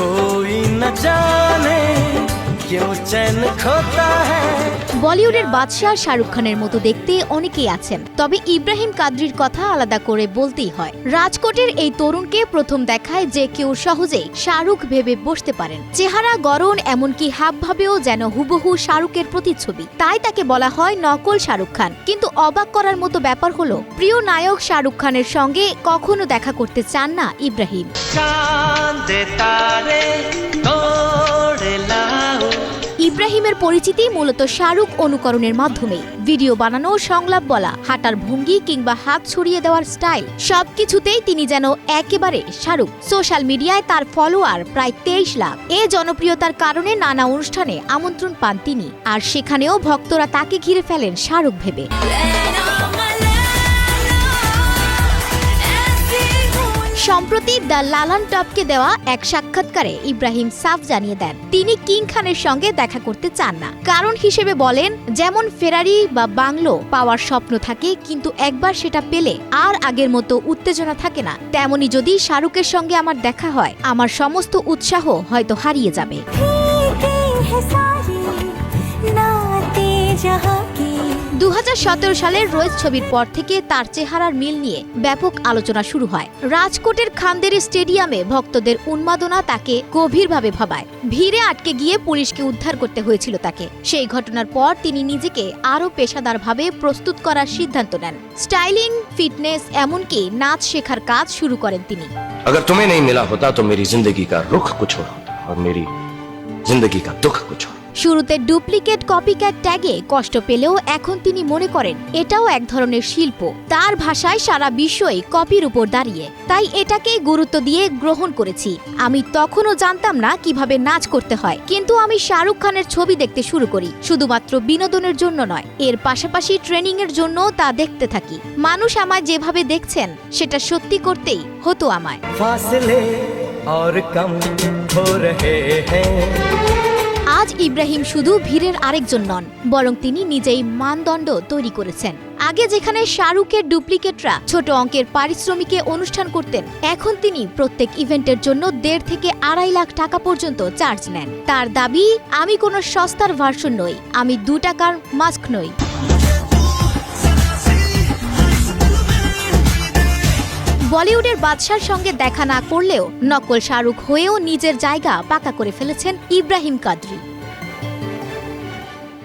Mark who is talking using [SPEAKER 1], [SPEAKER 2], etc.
[SPEAKER 1] कोई न जाने क्यों चैन खोता है।
[SPEAKER 2] বলিউডের বাদশাহ শাহরুখ খানের মতো দেখতে অনেকেই আছেন। তবে ইব্রাহিম কাদ্রির কথা আলাদা করে বলতেই হয়। রাজকোটের এই তরুণকে প্রথম দেখায় যে কেউ সহজেই শাহরুখ ভেবে বসতে পারেন। চেহারা গরণ এমনকি হাবভাবেও যেন হুবহু শাহরুখের প্রতিচ্ছবি। তাই তাকে বলা হয় নকল শাহরুখ খান। কিন্তু অবাক করার মতো ব্যাপার হলো, প্রিয় নায়ক শাহরুখ খানের সঙ্গে কখনো দেখা করতে চান না ইব্রাহিম। ইব্রাহিমের পরিচিতি মূলত শাহরুখ অনুকরণের মাধ্যমে। ভিডিও বানানো সংলাপ বলা, হাঁটার ভঙ্গি কিংবা হাত ছড়িয়ে দেওয়ার স্টাইল, সবকিছুতেই তিনি যেন একেবারে শাহরুখ। সোশ্যাল মিডিয়ায় তার ফলোয়ার প্রায় তেইশ লাখ। এ জনপ্রিয়তার কারণে নানা অনুষ্ঠানে আমন্ত্রণ পান তিনি। আর সেখানেও ভক্তরা তাকে ঘিরে ফেলেন শাহরুখ ভেবে। সম্প্রতি দ্য লালান টপকে দেওয়া এক সাক্ষাৎকারে ইব্রাহিম সাফ জানিয়ে দেন, তিনি কিং খানের সঙ্গে দেখা করতে চান না। কারণ হিসেবে বলেন, যেমন ফেরারি বা বাংলো পাওয়ার স্বপ্ন থাকে, কিন্তু একবার সেটা পেলে আর আগের মতো উত্তেজনা থাকে না। তেমনি যদি শাহরুখের সঙ্গে আমার দেখা হয়, আমার সমস্ত উৎসাহ হয়তো হারিয়ে যাবে। দু সালের রোজ ছবির পর থেকে তার চেহারার মিল নিয়ে ব্যাপক আলোচনা শুরু হয় রাজকোটের খান্দেরি স্টেডিয়ামে ভক্তদের উন্মাদনা তাকে গভীরভাবে ভাবায় ভিড়ে আটকে গিয়ে পুলিশকে উদ্ধার করতে হয়েছিল তাকে সেই ঘটনার পর তিনি নিজেকে আরও পেশাদারভাবে প্রস্তুত করার সিদ্ধান্ত নেন স্টাইলিং ফিটনেস এমনকি নাচ শেখার কাজ শুরু করেন তিনি
[SPEAKER 3] अगर तुम्हें नहीं मिला होता तो मेरी जिंदगी का रुख कुछ और होता और मेरी जिंदगी का दुख कुछ और
[SPEAKER 2] শুরুতে ডুপ্লিকেট কপিক্যাট ট্যাগে কষ্ট পেলেও এখন তিনি মনে করেন এটাও এক ধরনের শিল্প তার ভাষায় সারা বিশ্বই কপির উপর দাঁড়িয়ে তাই এটাকেই গুরুত্ব দিয়ে গ্রহণ করেছি আমি তখনও জানতাম না কিভাবে নাচ করতে হয় কিন্তু আমি শাহরুখ খানের ছবি দেখতে শুরু করি শুধুমাত্র বিনোদনের জন্য নয় এর পাশাপাশি ট্রেনিং এর জন্য তা দেখতে থাকি মানুষ আমায় যেভাবে দেখছেন সেটা সত্যি করতেই হতো আমায়
[SPEAKER 1] फासले और कम हो रहे हैं
[SPEAKER 2] আজ ইব্রাহিম শুধু ভিড়ের আরেকজন নন, বরং তিনি নিজেই মানদণ্ড তৈরি করেছেন। আগে যেখানে শাহরুখের ডুপ্লিকেটরা ছোট অঙ্কের পারিশ্রমিকে অনুষ্ঠান করতেন, এখন তিনি প্রত্যেক ইভেন্টের জন্য দেড় থেকে আড়াই লাখ টাকা পর্যন্ত চার্জ নেন। তার দাবি, আমি কোনো সস্তার ভার্সন নই, আমি দু টাকার মাস্ক নই। বলিউডের বাদশার সঙ্গে দেখা না করলেও নকল শাহরুখ হয়েও নিজের জায়গা পাকা করে ফেলেছেন ইব্রাহিম কাদরি।